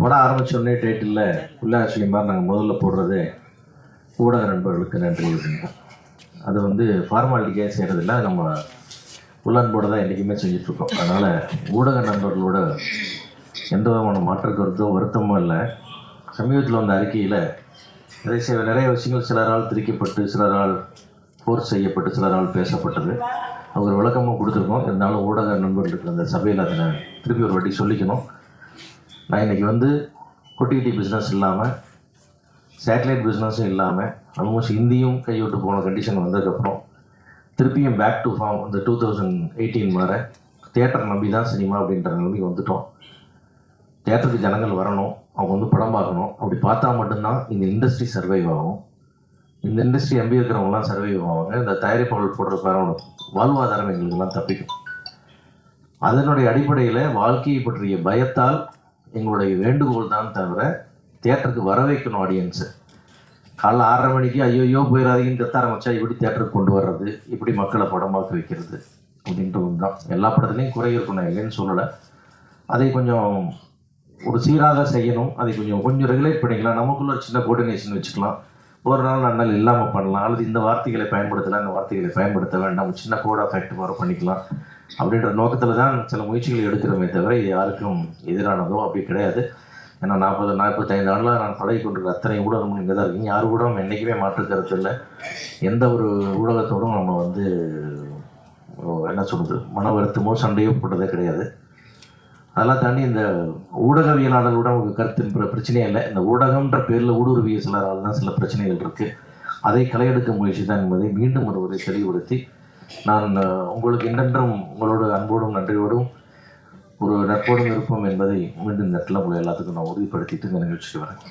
படம் ஆரம்பித்தோடனே டேட்டில் உல்லாசி மாதிரி நாங்கள் முதல்ல போடுறது ஊடக நண்பர்களுக்கு நன்றி அப்படின்னா அது வந்து ஃபார்மாலிட்டிக்காக செய்கிறதில்ல நம்ம உள்ளன்போடு தான் என்றைக்குமே செஞ்சிட்ருக்கோம் அதனால் ஊடக நண்பர்களோட எந்த விதமான மாற்று கருத்தோ வருத்தமோ இல்லை. சமீபத்தில் வந்த அறிக்கையில் நிறைய சில- நிறைய விஷயங்கள் சிலரால் திரிக்கப்பட்டு சிலரால் ஃபோர்ஸ் செய்யப்பட்டு சிலரால் பேசப்பட்டது. அவங்க விளக்கமும் கொடுத்துருக்கோம். இருந்தாலும் ஊடக நண்பர்களுக்கு அந்த சபையில் அதை திருப்பி ஒரு வாட்டி சொல்லிக்கணும். நான் இன்றைக்கி வந்து குட்டி பிஸ்னஸ் இல்லாமல் சேட்டலைட் பிஸ்னஸும் இல்லாமல் ஆல்மோஸ்ட் ஹிந்தியும் கைவிட்டு போன கண்டிஷன் வந்ததுக்கப்புறம் திருப்பியும் பேக் டு ஃபார்ம் இந்த டூ தௌசண்ட் எயிட்டீன் வர தேட்டர் நம்பி தான் சினிமா அப்படின்ற நம்பி வந்துட்டோம். தேட்டருக்கு ஜனங்கள் வரணும் அவங்க வந்து படம் பார்க்கணும். அப்படி பார்த்தா மட்டும்தான் இந்த இண்டஸ்ட்ரி சர்வைவ் ஆகும். இந்த இண்டஸ்ட்ரி நம்பி இருக்கிறவங்களாம் சர்வைவ் ஆவாங்க. இந்த தயாரிப்பாளர் போடுற வாழ்வாதாரம் எங்களுக்கெல்லாம் தப்பிக்கும். அதனுடைய அடிப்படையில் வாழ்க்கையை பற்றிய பயத்தால் எங்களுடைய வேண்டுகோள் தான் தவிர தியேட்டருக்கு வர வைக்கணும் ஆடியன்ஸு காலைல ஆறரை மணிக்கு ஐயோயோ போயிடாதீங்கன்னு கத்த ஆரம்பிச்சா இப்படி தேட்டருக்கு கொண்டு வர்றது? இப்படி மக்களை படம் பார்க்க வைக்கிறது அப்படின்றது தான் எல்லா படத்துலையும் குறை இருக்கும் நான் இல்லைன்னு சொல்லலை. அதை கொஞ்சம் ஒரு சீராக செய்யணும். அதை கொஞ்சம் கொஞ்சம் ரெகுலேட் பண்ணிக்கலாம். நமக்குள்ள ஒரு சின்ன கோஆர்டினேஷன் வச்சுக்கலாம். ஒரு நாள் நன்னல் இல்லாமல் பண்ணலாம். அல்லது இந்த வார்த்தைகளை பயன்படுத்தலாம் இந்த வார்த்தைகளை பயன்படுத்த வேண்டாம். சின்ன கோட் ஆஃப் ஆக்ட் மாதிரி பண்ணிக்கலாம். அப்படின்ற நோக்கத்தில் தான் சில முயற்சிகள் எடுக்கிறோமே தவிர இது யாருக்கும் எதிரானதோ அப்படி கிடையாது. ஏன்னா நாற்பது நாற்பத்தைந்து ஆண்டில் நான் பழகி கொண்டிருக்கிற அத்தனை ஊடகமும் இங்கே தான் இருக்கீங்க யார் ஊடகம் என்றைக்குமே மாற்றுக்கிறது கருத்து இல்லை. எந்த ஒரு ஊடகத்தோடும் நம்ம வந்து என்ன சொல்கிறது மன வருத்தமோ சண்டையோ போட்டதே கிடையாது. அதெல்லாம் தாண்டி இந்த ஊடகவியலாளர்களோட ஒரு கருத்து பிரச்சனையே இல்லை. இந்த ஊடகம்ன்ற பேரில் ஊடுருவிய சிலரால் தான் சில பிரச்சனைகள் இருக்குது அதை களையெடுக்க முயற்சி தான் என்பதை மீண்டும் ஒருவரை தெளிவுபடுத்தி நான் உங்களுக்கு என்றென்றும் உங்களோட அன்போடும் நன்றியோடும் ஒரு நட்போடும் இருப்போம் என்பதை மீண்டும் இந்த இடத்துல உங்களை எல்லாத்துக்கும் நான் உறுதிப்படுத்திட்டு இந்த நிகழ்ச்சிக்கு வரேன்.